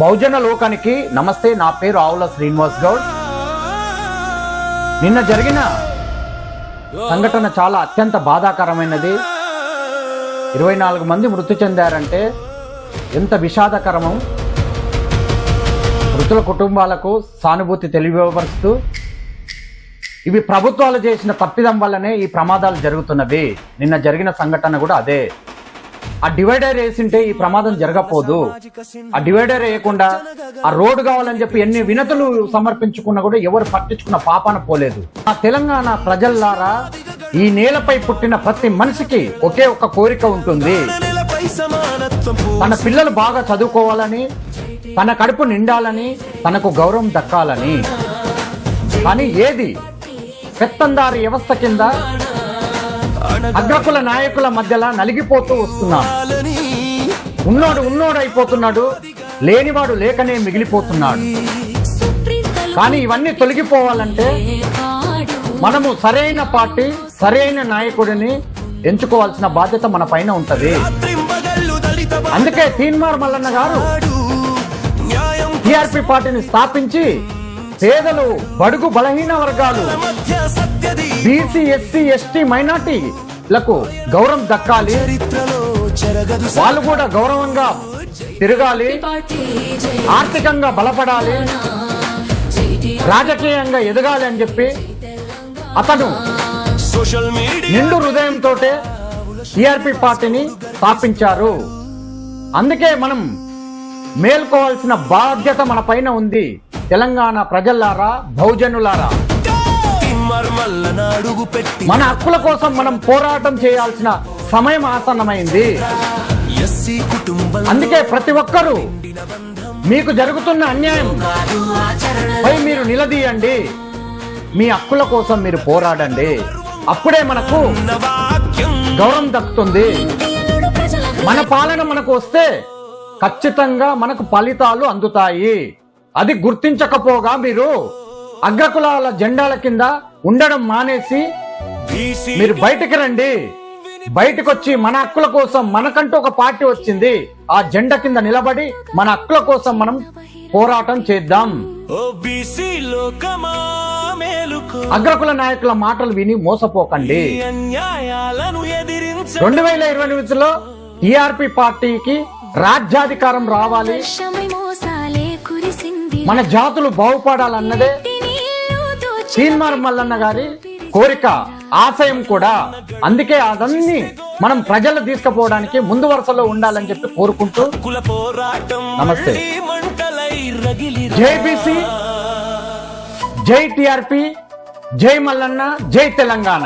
బహుజన లోకానికి నమస్తే నా పేరు ఆవుల శ్రీనివాస్ గౌడ్. నిన్న జరిగిన సంఘటన చాలా అత్యంత బాధాకరమైనది. ఇరవై నాలుగు మంది మృతి చెందారంటే ఎంత విషాదకరమం మృతుల కుటుంబాలకు సానుభూతి తెలియపరుస్తూ ఇవి ప్రభుత్వాలు చేసిన తప్పిదం వల్లనే ఈ ప్రమాదాలు జరుగుతున్నవి. నిన్న జరిగిన సంఘటన కూడా అదే. ఆ డివైడర్ వేసింటే ఈ ప్రమాదం జరగపోదు ఆ డివైడర్ వేయకుండా ఆ రోడ్డు కావాలని చెప్పి ఎన్ని వినతులు సమర్పించుకున్నా కూడా ఎవరు పట్టించుకున్న పాపాన పోలేదు. ఆ తెలంగాణ ప్రజల్లారా ఈ నేలపై పుట్టిన ప్రతి మనిషికి ఒకే ఒక కోరిక ఉంటుంది. తన పిల్లలు బాగా చదువుకోవాలని తన కడుపు నిండాలని తనకు గౌరవం దక్కాలని. కానీ ఏది? పెత్తందారి వ్యవస్థ కింద అగ్రకుల నాయకుల మధ్యలో నలిగిపోతూ వస్తున్నాం. పోవాలని ఉన్నోడు ఉన్నోడు అయిపోతున్నాడు లేనివాడు లేకనే మిగిలిపోతున్నాడు. కానీ ఇవన్నీ తొలగిపోవాలంటే మనము సరైన పార్టీ సరైన నాయకుడిని ఎంచుకోవాల్సిన బాధ్యత మన పైన ఉంటది. అందుకే తీన్మార్ మల్లన్న గారు టిఆర్పి పార్టీని స్థాపించి పేదలు బడుగు బలహీన వర్గాలు మధ్య సత్యది బీసీ ఎస్సీ ఎస్టీ మైనార్టీలకు గౌరవం దక్కాలి. వాళ్ళు కూడా గౌరవంగా తిరగాలి. ఆర్థికంగా బలపడాలి. రాజకీయంగా ఎదగాలి అని చెప్పి అతను సోషల్ మీడియా నిండు హృదయంతో టిఆర్పి పార్టీని స్థాపించారు. అందుకే మనం మేల్కోవాల్సిన బాధ్యత మన పైన ఉంది. తెలంగాణ ప్రజల్లారా బహుజనులారా? అడుగు పెట్టి మన హక్కుల కోసం మనం పోరాటం చేయాల్సిన సమయం ఆసన్నమైంది. అందుకే ప్రతి ఒక్కరూ మీకు జరుగుతున్న అన్యాయం పై మీరు నిలదీయండి. మీ హక్కుల కోసం మీరు పోరాడండి. అప్పుడే మనకు గౌరవం దక్కుతుంది. మన పాలన మనకు వస్తే ఖచ్చితంగా మనకు ఫలితాలు అందుతాయి. అది గుర్తించకపోగా మీరు అగ్రకులాల జెండాల కింద ఉండడం మానేసి మీరు బయటికి రండి. బయటకు వచ్చి మన హక్కుల కోసం మనకంటూ ఒక పార్టీ వచ్చింది. ఆ జెండా కింద నిలబడి మన హక్కుల కోసం మనం పోరాటం చేద్దాం. అగ్రకుల నాయకుల మాటలు విని మోసపోకండి. రెండు వేల ఇరవై ఎనిమిదిలో టీఆర్పి పార్టీకి రాజ్యాధికారం రావాలి. మన జాతులు బాగుపడాలన్నదే తీన్మార్ మల్లన్న గారి కోరిక ఆశయం కూడా. అందుకే అదన్నీ మనం ప్రజలు తీసుకుపోవడానికి ముందు వరుసలో ఉండాలని చెప్పి కోరుకుంటూ నమస్తే. మళ్ళీ మంటలై రగిలి జై బీసీ జై టిఆర్పి జై మల్లన్న జై తెలంగాణ.